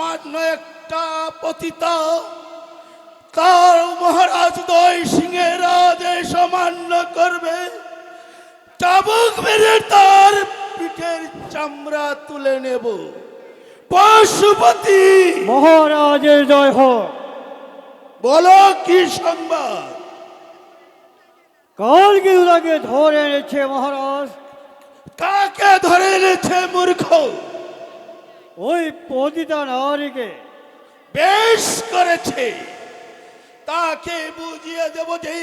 সামান্য একটা পতিতা। তার মহারাজ দয় সিংহের আদেশ অমান্য করবে। চাবুক মেরে তার পিঠের চামড়া তুলে নেব। পশুপতি! মহারাজের জয় হোক। বলো কি সংবাদ? কালকে তাকে ধরে এনেছে মহারাজ। কাকে ধরে এনেছে মূর্খ? ওই পতিতা নারীকে বেশ করেছে। তাকে বুঝিয়ে দেব যে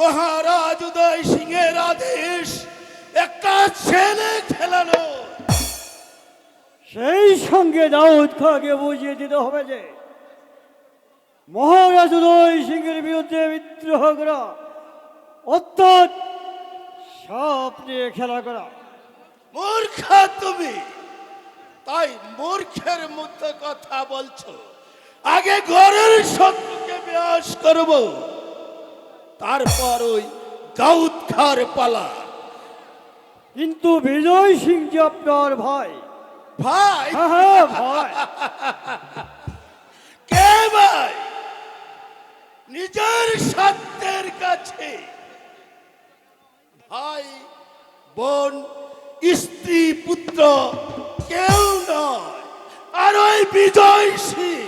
মহারাজ উদয় সিংহের আদেশ একটা ছেলে খেলানো। সেই সঙ্গে দাউদ খাকে বুঝিয়ে দিতে হবে যে মহারাজ উদয় সিংহের বিরুদ্ধে বিদ্রোহ করা অর্থাৎ সাপ নিয়ে খেলা করা। মূর্খ তুমি! তাই মূর্খের মতো কথা বলছো। আগে ঘরের শত্রুকে বিনাশ করব। তারপর ওই দাউদ খার পালা। কিন্তু বিজয় সিং যে আপনার ভাই? ভাই? হ্যাঁ হ্যাঁ ভাই। কে ভাই? নিজের সত্যের কাছে। ভাই বোন স্ত্রী পুত্র কেউ নয়। আর ওই বিজয় সিং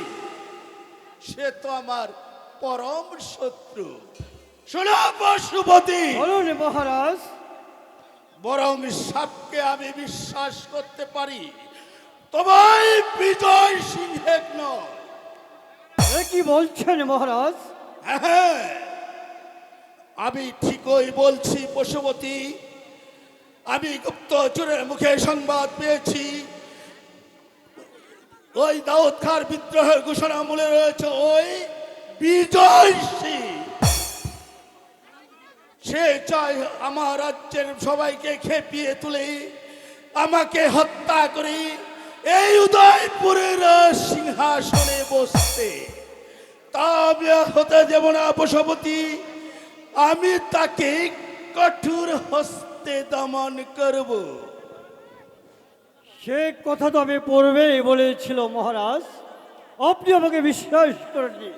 সে তো আমার পরম শত্রু। শোনো পশুপতি বলুন মহারাজ। বরং সাপকে আমি বিশ্বাস করতে পারি তোমায় বিজয় সিংহের নয়। কি বলছেন মহারাজ? হ্যাঁ আমি ঠিকই বলছি পশুপতি আমি গুপ্তচরের মুখে সংবাদ পেয়েছি। ওই দাউদ খার বিদ্রোহের ঘোষণা মূলে রয়েছে, ওই বিজয় সিং। চায় আমার রাজ্যের সবাইকে খেপিয়ে তুলে, আমাকে হত্যা করে। এই উদয়পুরের সিংহাসনে বসতে। তা হতে দেব না আমি তাকে কঠোর হস্তে দমন করব। সে কথা তো আমি পূর্বেই বলেছিল মহারাজ। আপনি আমাকে বিশ্বাস করেননি।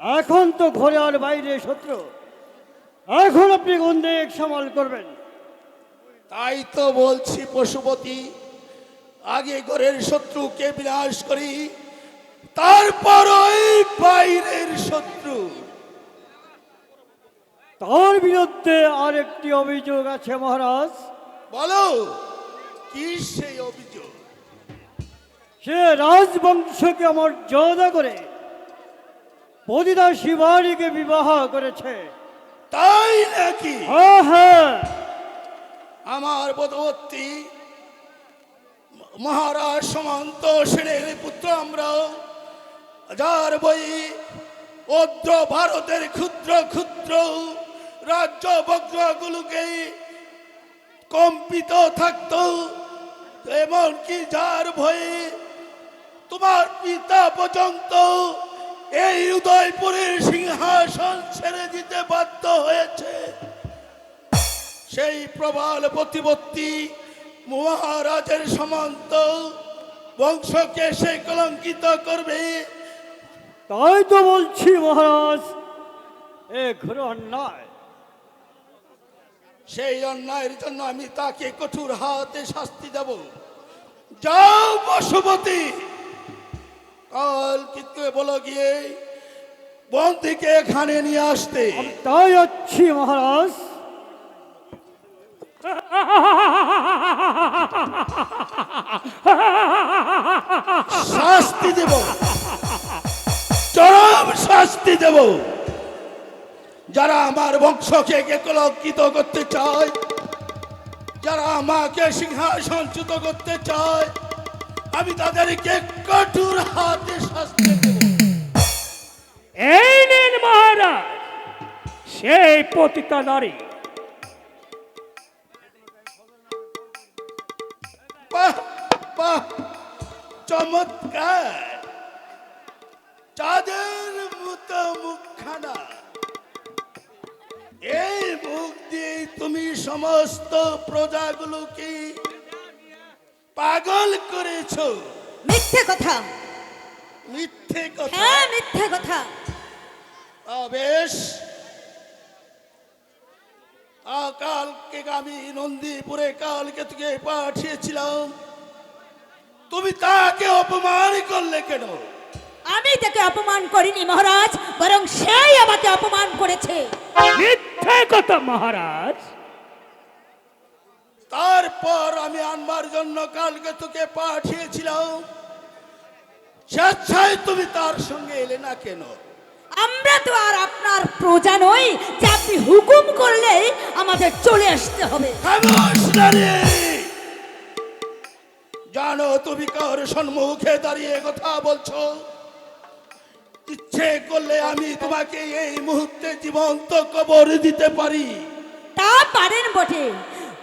এখন তো ঘরে আর বাইরে শত্রু। এখন আপনি কোন দিক সামাল করবেন। তাই তো বলছি পশুপতি আগে ঘরের শত্রুকে বিনাশ করি তারপর ওই বাইরের শত্রু। তার বিরুদ্ধে আরেকটি অভিযোগ আছে মহারাজ। বলো। কি সেই অভিযোগ? সে রাজবংশকে মর্যাদা করে পদিদা শিবানীকে বিবাহ করেছে। তাই নাকি? হ্যাঁ হ্যাঁ। আমার বোধবর্তী মহারাজ সমান্ত সেনের পুত্র আমরা যার বই অদ্র ভারতের ক্ষুদ্র ক্ষুদ্র রাজ্য বজ্রগুলোকে কম্পিত থাকত। এমনকি যার ভয়ে তোমার পিতা পর্যন্ত এই উদয়পুরের সিংহাসন ছেড়ে দিতে বাধ্য হয়েছে। সেই প্রবল প্রতিপত্তি মহারাজের সমান্ত বংশকে সে কলঙ্কিত করবে। তাই তো বলছি মহারাজ, এ ঘোর অন্যায় সেই অন্যায়ের জন্য আমি তাকে কঠোর হাতে শাস্তি দেব। যাও পশুপতি কাল কিন্তু বলো গিয়ে বন্দিকে এখানে নিয়ে আসতে। তাই যাচ্ছি মহারাজ। শাস্তি দেব। চরম শাস্তি দেব। যারা আমার বংশকে কে কলঙ্কিত করতে চায় যারা আমাকে সিংহাসনচ্যুত করতে চায় আমি তাদেরকে কঠোর হাতে শাস্তি এই নিন মহারাজ সেই পতিতা নারী। চমৎকার। চাঁদের মতো মুখখানা। এই মুখ দিয়ে তুমি সমস্ত প্রজাগুলোকে পাগল করেছ। মিথ্যে কথা। মিথ্যে কথা। হ্যাঁ মিথ্যে কথা। বেশ কালকে আমি নন্দীপুরে কালকে তোকে পাঠিয়েছিলাম। তুমি তাকে অপমান করলে কেন? আমি তাকে অপমান করিনি মহারাজ বরং সেই আমাকে অপমান করেছে। মিথ্যে কথা মহারাজ। তারপর আমি আনবার জন্য কালকে তোকে পাঠিয়েছিলাম। স্বেচ্ছায় তুমি তার সঙ্গে এলে না কেন? আমরা তো আর আপনার প্রজা নই যে আপনি হুকুম করলেই আমাদের চলে আসতে হবে। জানো তুমি কার সম্মুখে দাঁড়িয়ে কথা বলছো? ইচ্ছে করলে আমি তোমাকে এই মুহূর্তে জীবন্ত কবর দিতে পারি। তা পারেন বটে।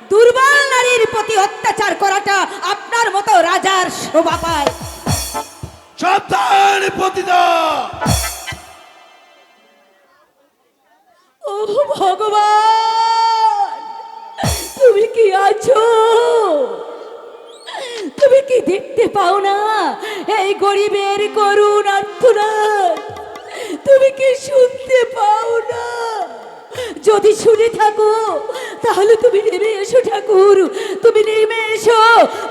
দুর্বল নারীর প্রতি অত্যাচার করাটা আপনার মতো রাজার শোভা পায়। সাবধান পতিতা! ও ভগবান তুমি কি আছো? কি দেখতে পাও না? এই গরিবের করুণ আর্তনাদ তুমি কি শুনতে পাও না? যদি শুনে থাকো, তাহলে তুমি নেমে এসো ঠাকুর। তুমি নেমে এসো,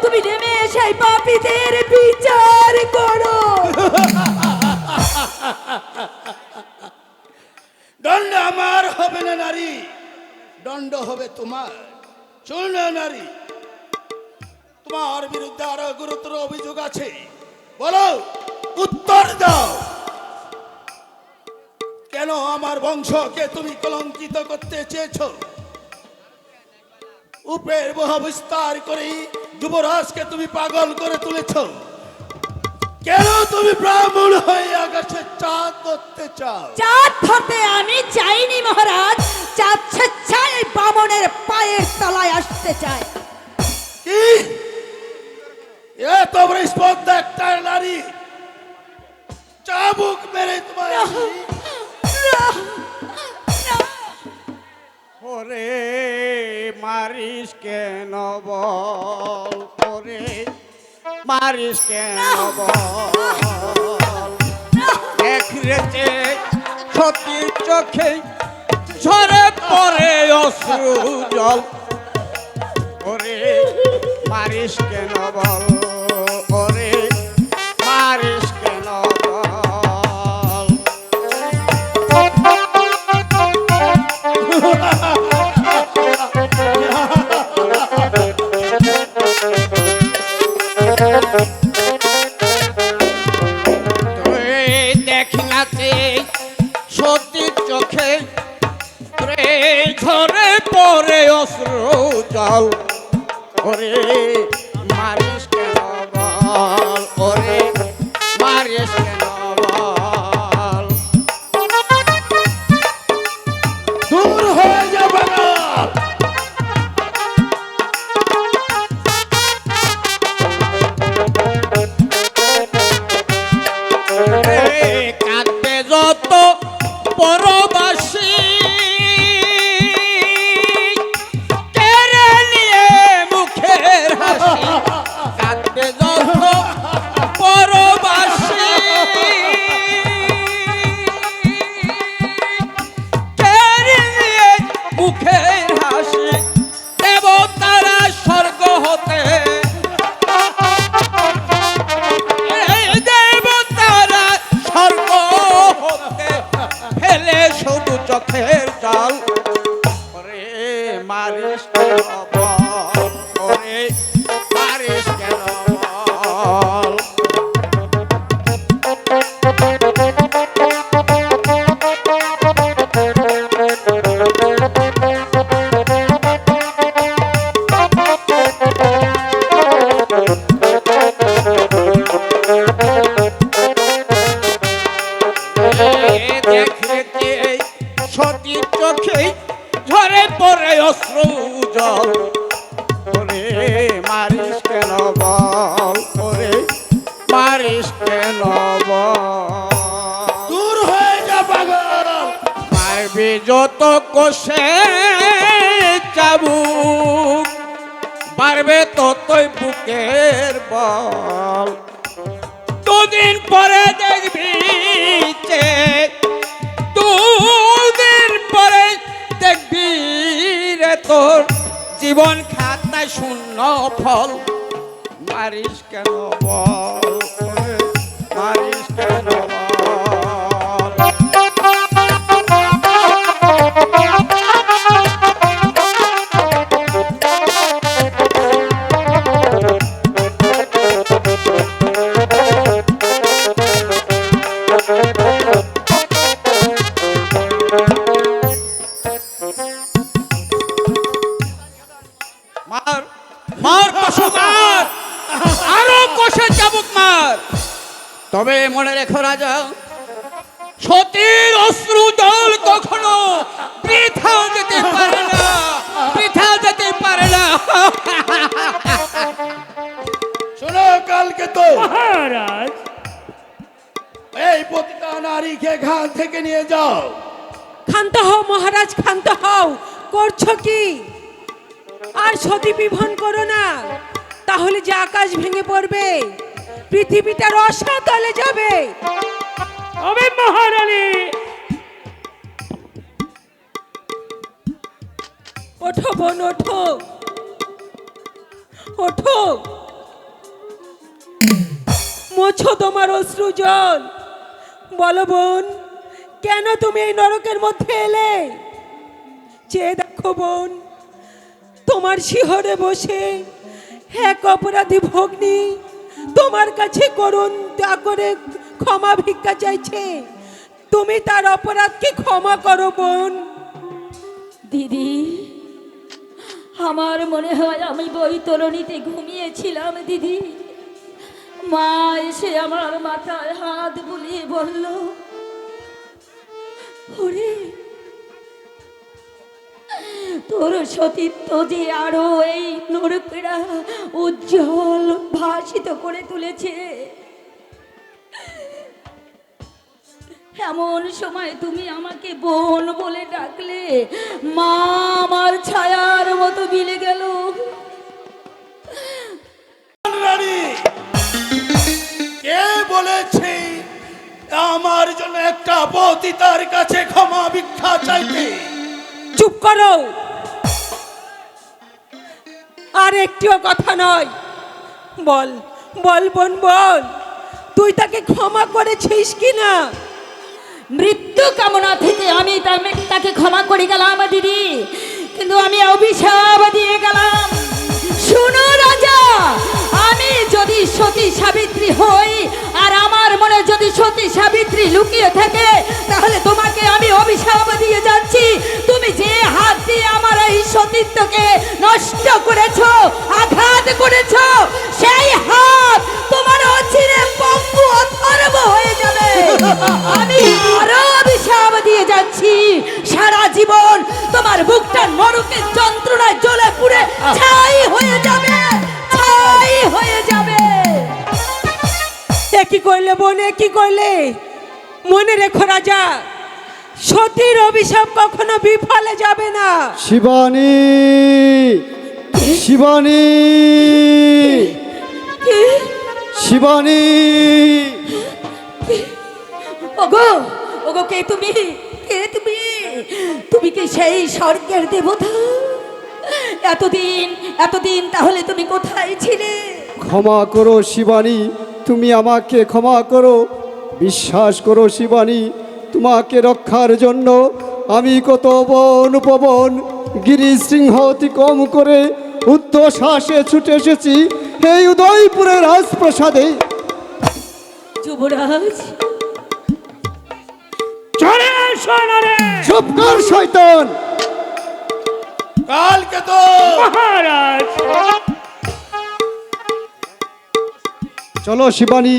তুমি নেমে এসে, এই পাপীদের বিচার করো। দণ্ড আমার হবে না নারী, দণ্ড হবে তোমার। শুন না নারী। তোমার বিরুদ্ধে আরও গুরুতর অভিযোগ আছে। বলো উত্তর দাও। কেন আমার বংশকে তুমি কলঙ্কিত করতে চেয়েছ? উপের বহ বিস্তার করে যুবরাজকে তুমি পাগল করে তুলেছ। কেন তুমি ব্রাহ্মণ হয়ে আকাশে চাঁদ ধরতে চাও? চাঁদ ধরতে আমি চাইনি মহারাজ। চাঁদ স্বেচ্ছায় বামনের পায়ের তলায় আসতে চায় কি? এত বড় স্পর্ধা একটা নারী। চাবুক মেরে তোমার ওরে মারিস কেন বল? ওরে মারিস কেন বল? দেখ রেছে সতী চোখে ঝরে পরে অশ্রু জল। ওরে মারিস কেন বল? মারবি যত কোষে চাবুক পারবে ততই বুকের বল। দুদিন পরে দেখবি দুদিন পরে দেখবি রে তোর জীবন খাতায় শূন্য ফল। মারিস কেন বল? মারিস রাজা। সতীর অশ্রু জল কখনো বৃথা যেতে পারে না বৃথা যেতে পারে না। শোনো কালকে তো। মহারাজ। এই পতিতা নারীকে ঘাট থেকে নিয়ে যাও। ক্ষান্ত হও মহারাজ ক্ষান্ত হও। করছ কি? আর সতী বিভন করো না তাহলে যে আকাশ ভেঙে পড়বে। পৃথিবীটা রসাতলে যাবে। তবে মহারানী। ওঠো বোন ওঠো। ওঠো। মোছো তোমার অশ্রু জল। বলো বোন কেন তুমি এই নরকের মধ্যে এলে? চেয়ে দেখো বোন তোমার শিহরে বসে এক অপরাধী ভগ্নী তোমার কাছে করুন দয়া করে ক্ষমা ভিক্ষা চাইছে। তুমি তার অপরাধকে ক্ষমা করো, বোন। দিদি, আমার মনে হয় আমি বই তরণীতে ঘুমিয়েছিলাম, দিদি। মা এসে আমার মাথায় হাত বুলিয়ে বলল, ওরে তোর সতীত্ব যে আরও এই নরকেরা উজ্জ্বল ভাসিত করে তুলেছে। এমন সময় তুমি আমাকে বোন বলে ডাকলে, মা আমার ছায়ার মতো মিলে গেল। কে বলেছে আমার জন্য একটা পতিতার কাছে ক্ষমা ভিক্ষা চাইতে? চুপ করো। আর একটিও কথা নয়। বল বল বোন, বল, তুই তাকে ক্ষমা করেছিস কি না মৃত্যু কামনা থেকে আমি তাকে- ক্ষমা করে গেলাম, দিদি। কিন্তু আমি অভিশাপ দিয়ে গেলাম। শুনো রাজা, আমি যদি সতী সাবিত্রী হই আর আমার মনে যদি সতী সাবিত্রী লুকিয়ে থাকে, তাহলে তোমাকে আমি অভিশাপ দিয়ে যাচ্ছি। তুমি যে হাত দিয়ে আমার এই সতীত্বকে নষ্ট করলে মনে রেখো রাজা সতীর অভিশাপ কখনো বিফলে যাবে না। শিবানী শিবানী শিবানী। ওগো ওগো কে তুমি? কে তুমি? তুমি কি সেই স্বর্গের দেবতা? এতদিন এতদিন তাহলে তুমি কোথায় ছিলে? ক্ষমা করো শিবানী তুমি আমাকে ক্ষমা করো। বিশ্বাস করো শিবানী তোমাকে রক্ষার জন্য আমি কত বন উপবন গিরি সিংহ অতিক্রম করে উদ্ধশ্বাসে ছুটে এসেছি এই উদয়পুরের রাজপ্রাসাদে। যুবরাজ। চলে চুপ কর শয়তান। কালকে তো মহারাজ। চলো শিবানী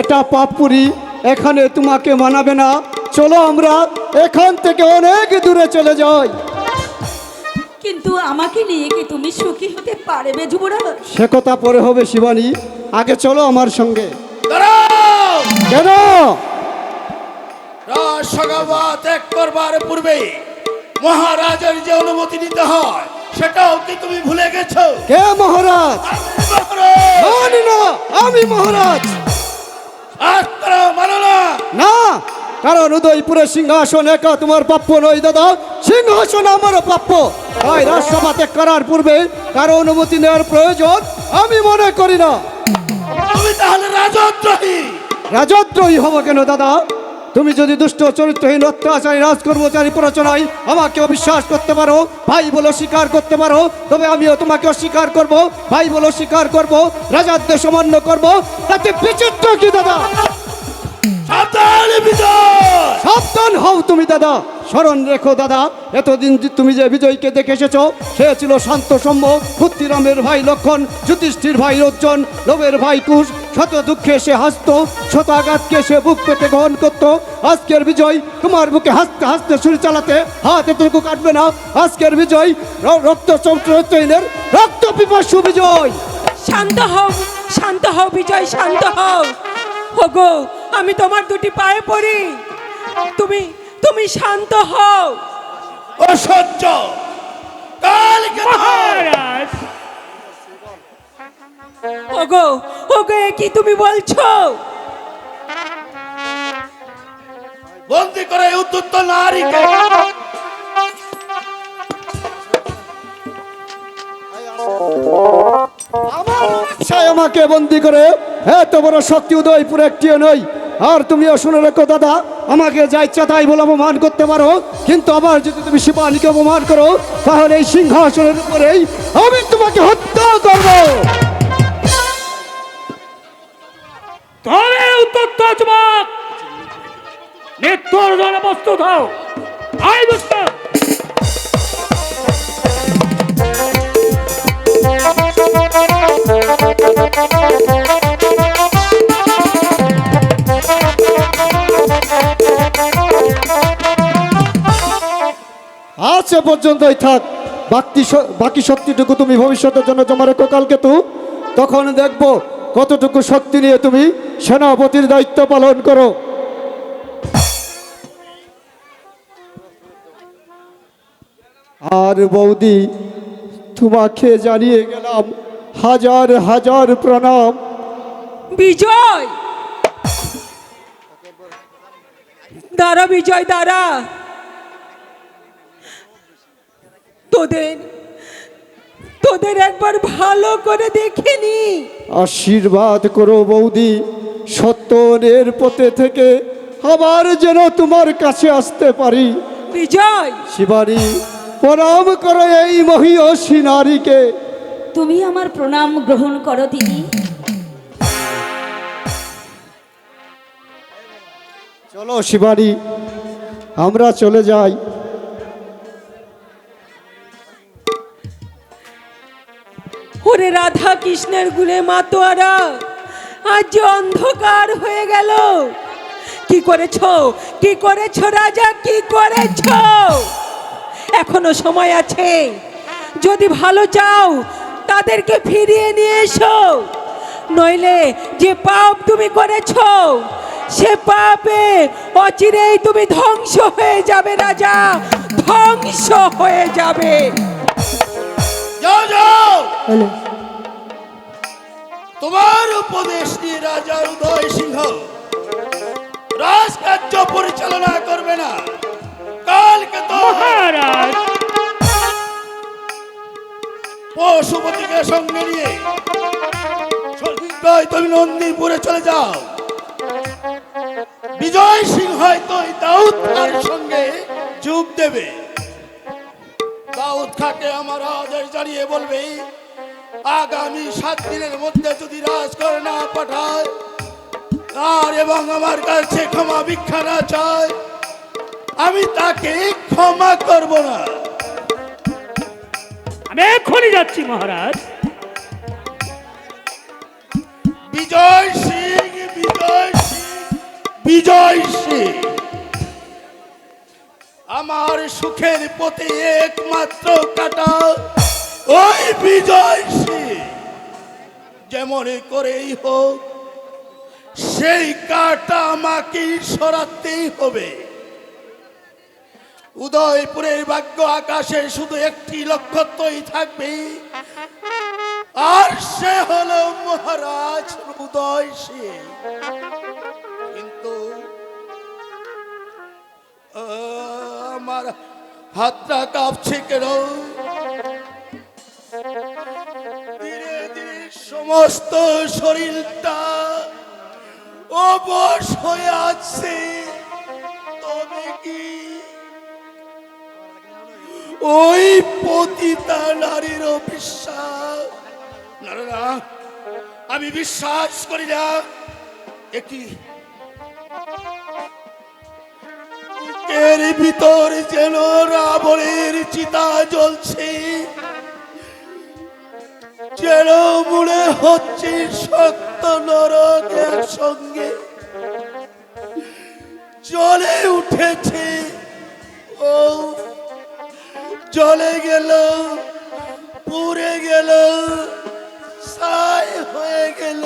এটা পাপপুরি এখানে তোমাকে মানাবে না। চলো আমরা এখান থেকে অনেক দূরে চলে যাই। কিন্তু আমাকে নিয়ে কি তুমি সুখী হতে পারবে যুবরাজ? সে কথা পরে হবে শিবানী। আগে চলো আমার সঙ্গে। কেন? রাজসভা ত্যাগ করবার পূর্বে মহারাজের যে অনুমতি নিতে হয় সেটাও কি তুমি ভুলে গেছো? কে মহারাজ! মানি না আমি মহারাজ। আর তারা মানো না। না কারণ উদয়পুরের সিংহাসন একা তোমার প্রাপ্য নয় দাদা। সিংহাসন আমারও প্রাপ্য। তাই রাজসভা ত্যাগ করার পূর্বে কারও অনুমতি নেওয়ার প্রয়োজন আমি মনে করি না। তুমি তাহলে রাজদ্রোহী। রাজদ্রোহী হব কেন দাদা? তুমি যদি দুষ্ট চরিত্রহীন অত্যাচারী রাজকর্মচারী প্ররোচনায় আমাকে অবিশ্বাস করতে পারো ভাই বলে স্বীকার করতে পারো তবে আমিও তোমাকে অস্বীকার করব ভাই বলে স্বীকার করব রাজাদ্দের সমান্য করব তাতে বিচিত্র কি দাদা? সাবধান হও তুমি দাদা। স্মরণ রেখো দাদা, এতদিন তুমি যে বিজয়কে দেখে এসেছ, সে ছিল শান্ত সৌম্য ক্ষুদ্রিরামের ভাই লক্ষণ, যুধিষ্ঠির ভাই রজ্জন লোভের ভাই কুশ, শত দুঃখে সে হাসত, শত আঘাতকে সে বুক পেতে গ্রহণ করত। আজকের বিজয় তোমার বুকে হাসতে হাসতে ছুরি চালাতে হাত এতটুকু কাটবে না। আজকের বিজয় রক্ত চরিত্রহীনের রক্ত পিপাসু বিজয়। শান্ত হও শান্ত হও বিজয়, শান্ত হও। ওগো, আমি তোমার দুটি পায়ে পড়ি। তুমি তুমি শান্ত হও। অসহ্য। তো মহারাজ। ওগো ওগো কি তুমি বলছো? বন্দি করে উদ্যুত্ত নারীকে। আমার আমাকে বন্দি করে। এত বড় শক্তি উদয়পুর একটিও নই। আর তুমিও শুনে রেখো দাদা আমাকে যা ইচ্ছা তাই বলে অপমান করতে পারো। কিন্তু আবার যদি তুমি শিবানীকে অপমান করো তাহলে এই সিংহাসনের উপরেই আমি তোমাকে হত্যা করব। তবে উত্তপ্ত যুবক মৃত্যুর জন্য প্রস্তুত হও। আই দুষ্ট। আজ পর্যন্তই থাক। বাকি বাকি শক্তিটুকু তুমি ভবিষ্যতের জন্য জমা রেখো কালকে তু। তখন দেখব কতটুকু শক্তি নিয়ে তুমি সেনাপতির দায়িত্ব পালন করো। আর বৌদি, তোমাকে জানিয়ে গেলাম হাজার হাজার প্রণাম। বিজয়! দাঁড়া বিজয়, দাঁড়া। তোদের তোদের একবার ভালো করে দেখিনি আশীর্বাদ করো বৌদি সত্যনের পথে থেকে আবার যেন তোমার কাছে আসতে পারি। বিজয়! শিবানী প্রণাম করো এই মহিয়সী নারীকে। তুমি আমার প্রণাম গ্রহণ করো দিদি। চলো শিবানী আমরা চলে যাই। ওরে রাধা কৃষ্ণের গুলে মাতোয়ারা, আজ অন্ধকার হয়ে গেল। কি করেছ? কি করেছ রাজা? কি করেছ? এখনও সময় আছে। যদি ভালো চাও, তাদেরকে ফিরিয়ে নিয়ে এসো। নইলে যে পাপ তুমি করেছ, সে পাপে অচিরেই তুমি ধ্বংস হয়ে যাবে রাজা। ধ্বংস হয়ে যাবে। যাও যাও। তোমার উপদেশ নিয়ে রাজা উদয় সিংহ রাজকার্য পরিচালনা করবে না। কালকে তো মহারাজ। পশুপতিকে সঙ্গে নিয়ে তুমি নন্দীপুরে চলে যাও। বিজয় সিংহ এই দাউদ সঙ্গে যোগ দেবে। দাউদ খাকে আমার আদেশ জানিয়ে বলবে আগামী সাত দিনের মধ্যে যদি রাজ করে না পাঠায় আর এবং আমার কাছে ক্ষমা ভিক্ষা না চায় আমি তাকে ক্ষমা করব না। আমি এক্ষুনি যাচ্ছি মহারাজ। বিজয় সিং বিজয় সিং বিজয় সিং। আমার সুখের পথে একমাত্র কাটা ওই বিজয় সিং। যেমন করেই হোক, সেই কাটা আমাকে সরাতেই হবে। উদয়পুরের ভাগ্য আকাশে শুধু একটি লক্ষ্যই থাকবে। আর সে হল মহারাজ উদয় সিং। কিন্তু, আহ আমার হাতটা কাঁপছে কেন? ধীরে ধীরে সমস্ত শরীরটা অবশ হয়ে আছে। তবে কি ওই পতিতা নারীর বিশ্বাস না আমি বিশ্বাস করি না। একটি এর ভিতর যেন রাবণের চিতা জ্বলছে। যেন মনে হচ্ছে সত্য নরক একসঙ্গে জলে উঠেছে। ও, জলে গেল, পুড়ে গেল সাই হয়ে গেল।